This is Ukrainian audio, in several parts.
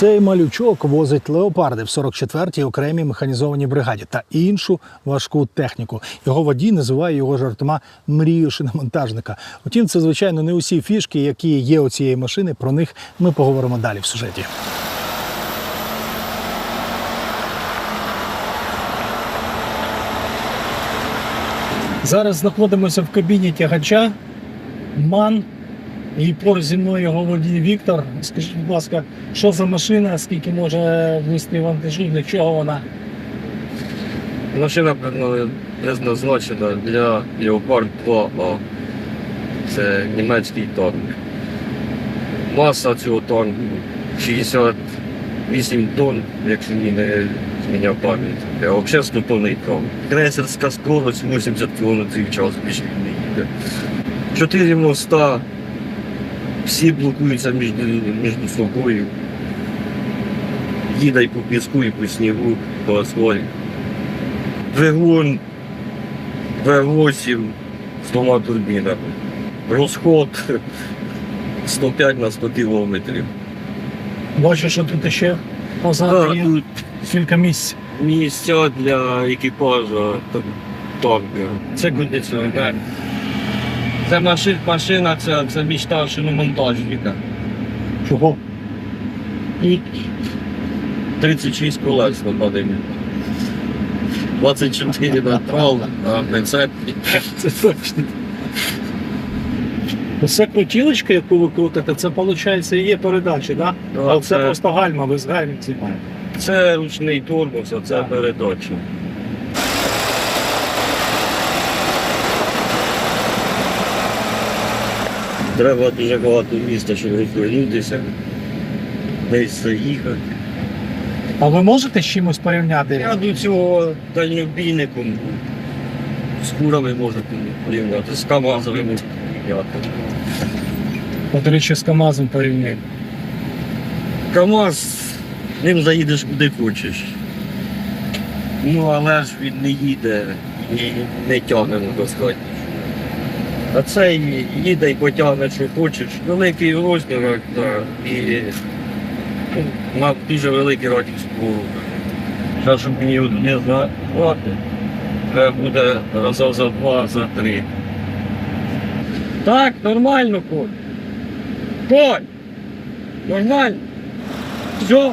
Цей малючок возить леопарди в 44-й окремій механізованій бригаді та іншу важку техніку. Його водій називає його жартома мрією шиномонтажника. Утім, це звичайно не усі фішки, які є у цієї машини. Про них ми поговоримо далі в сюжеті. Зараз знаходимося в кабіні тягача МАН. І поруч зі мною водій Віктор. Скажіть, будь ласка, що за машина, скільки може вмісти вантажу, для чого вона? Машина предназначена для Leopard 2А. Це німецький танк. Маса цього танку 68 тонн, якщо не зміняв пам'ять. А взагалі 100 тонний. Крейсерська скорость 80 км в час більше не їде. Чотири моста, всі блокуються між, між собою. Їде і по піску, і по снігу, по асфальту. Двигун V8 з двома турбінами. Розход 105 на 100 кілометрів. Бачу, що тут ще позаду є Тут кілька місць. місця для екіпажу та- танка. Це кондиціонер. Це машина, машина це, це мічта шиномонтажника. Чого? Тут 36 колес нападемо. 24 на трал, на прицепі. Це точно. Це крутілочка, яку ви крутите, це виходить і є передачі, так? Да, А це це- просто гальма, ви з гальм знімаєте. Це ручний тормоз, а це передача. Треба дуже багато міста, щоб розвернутися, десь заїхати. А ви можете з чимось порівняти? Я до цього дальнобійником з курами можу порівняти, з КАМАЗовими порівняти. От речі з КАМАЗом порівняти. КАМАЗ, ним заїдеш куди хочеш. Ну, але ж він не їде і не тягне достатньо. А цей їде і потягне, що хочеш. Великий розмір і ну, мав дуже великий спору. Зараз, щоб мені не знати, треба буде разів за два, за три. Так, нормально, Коль. Коль! Нормально. Все.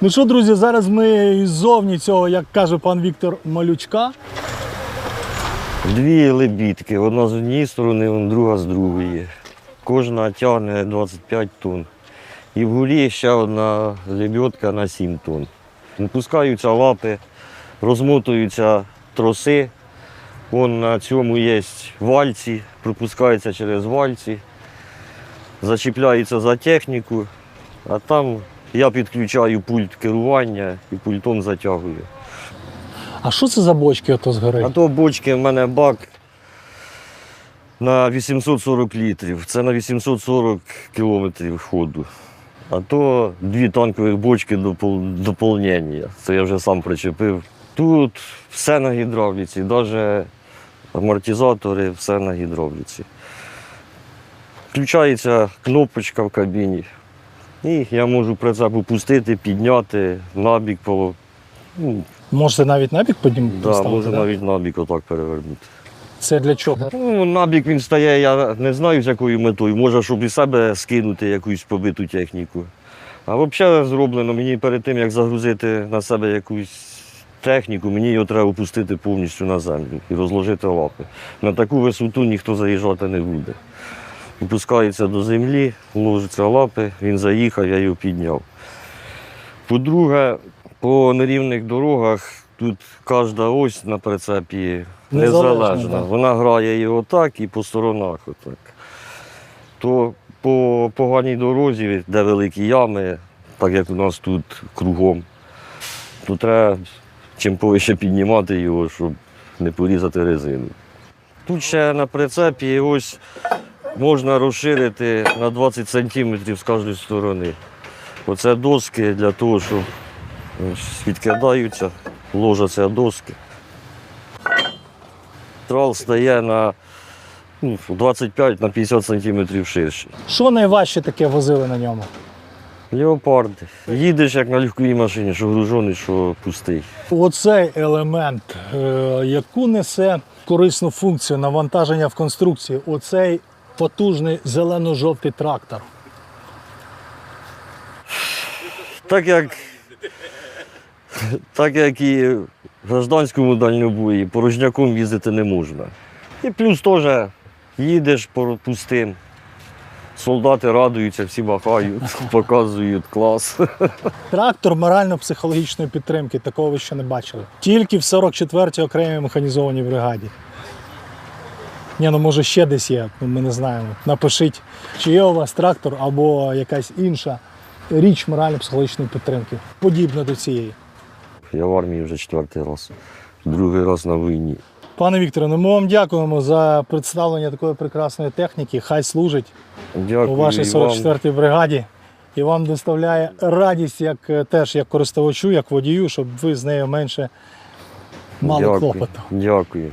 Ну що, друзі, зараз ми іззовні цього, як каже пан Віктор, малючка. Дві лебідки, одна з однієї сторони, друга з другої. Кожна тягне 25 тонн. І вгорі ще одна лебідка на 7 тонн. Пускаються лапи, розмотуються троси. Вон на цьому є вальці, пропускаються через вальці, зачіпляються за техніку, а там я підключаю пульт керування і пультом затягую. А що це за бочки ото згори? А то бочки в мене бак на 840 літрів. Це на 840 кілометрів ходу. А то дві танкових бочки доповнення. Це я вже сам причепив. Тут все на гідравліці, навіть амортизатори, все на гідравліці. Включається кнопочка в кабіні. І я можу прицеп опустити, підняти, набік, поло- ну, Можете навіть набік подім да, поставити, можу да? навіть набік отак перевернути. Це для чого? Ну, набік він стає, я не знаю з якою метою. Може, щоб і себе скинути якусь побиту техніку. А взагалі зроблено мені перед тим, як загрузити на себе якусь техніку, мені його треба опустити повністю на землю і розложити лапи. На таку висоту ніхто заїжджати не буде. Опускається до землі, ложиться лапи, він заїхав, я його підняв. По-друге, по нерівних дорогах тут кожна ось на прицепі Незалежна, незалежна. Вона грає його так і по сторонах отак. то по поганій дорозі, де великі ями, так як у нас тут кругом, то треба чим повище піднімати його, щоб не порізати резину. Тут ще на прицепі ось можна розширити на 20 сантиметрів з кожної сторони. Оце доски для того, щоб відкидаються, ложаться доски. Трал стає на ну, 25 на 50 сантиметрів ширше. Що найважче таке возили на ньому? Леопарди. Їдеш як на легковій машині, що гружений, що пустий. Оцей елемент, е, яку несе корисну функцію навантаження в конструкції, оцей потужний зелено-жовтий трактор. Так як, так як і в гражданському дальнобої, порожняком їздити не можна. І плюс теж їдеш пустим. Солдати радуються, всі махають, показують клас. Трактор морально-психологічної підтримки, такого ви ще не бачили. Тільки в 44-й окремій механізованій бригаді. Ні, ну може ще десь є, ну, ми не знаємо. Напишіть, чи є у вас трактор або якась інша річ морально-психологічної підтримки, подібна до цієї. Я в армії вже четвертий раз, другий раз на війні. Пане Вікторе, ну ми вам дякуємо за представлення такої прекрасної техніки. Хай служить Дякую у вашій 44-й бригаді. І вам доставляє радість як е, теж як користувачу, як водію, щоб ви з нею менше мали Дякую. клопоту. Дякую.